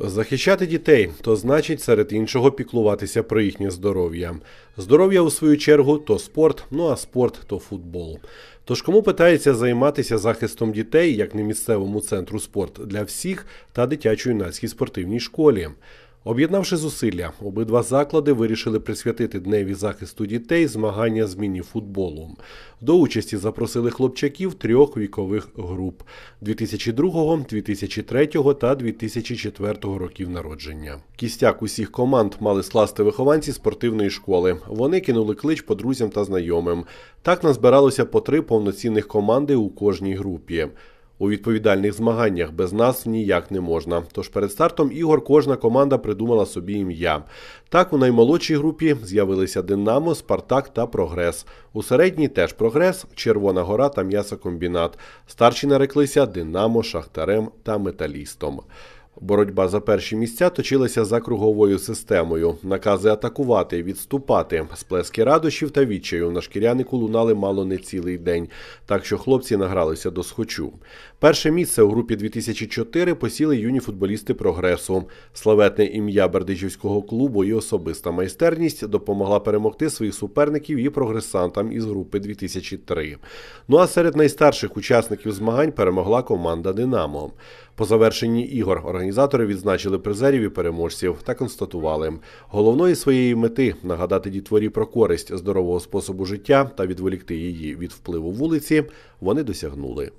Захищати дітей то значить серед іншого піклуватися про їхнє здоров'я. Здоров'я, у свою чергу, то спорт, ну а спорт то футбол. Тож кому питається займатися захистом дітей, як не місцевому центру спорт для всіх та дитячо-юнацькій спортивній школі. Об'єднавши зусилля, обидва заклади вирішили присвятити дневі захисту дітей змагання з міні-футболу. До участі запросили хлопчаків трьох вікових груп 2002, 2003 та 2004 років народження. Кістяк усіх команд мали скласти вихованці спортивної школи. Вони кинули клич по друзям та знайомим. Так назбиралося по три повноцінних команди у кожній групі. У відповідальних змаганнях без нас ніяк не можна. Тож перед стартом ігор кожна команда придумала собі ім'я. Так, у наймолодшій групі з'явилися Динамо, Спартак та Прогрес. У середній теж Прогрес, Червона Гора та М'ясокомбінат. Старші нареклися Динамо, Шахтарем та Металістом. Боротьба за перші місця точилася за круговою системою. Накази атакувати, відступати. Сплески радощів та відчаю на шкірянику лунали мало не цілий день, так що хлопці награлися до схочу. Перше місце у групі 2004 посіли юні футболісти прогресу. Славетне ім'я Бердичівського клубу і особиста майстерність допомогла перемогти своїх суперників і прогресантам із групи 2003. Ну а серед найстарших учасників змагань перемогла команда Динамо. По завершенні ігор організатори відзначили призерів і переможців та констатували головної своєї мети нагадати дітворі про користь здорового способу життя та відволікти її від впливу вулиці. Вони досягнули.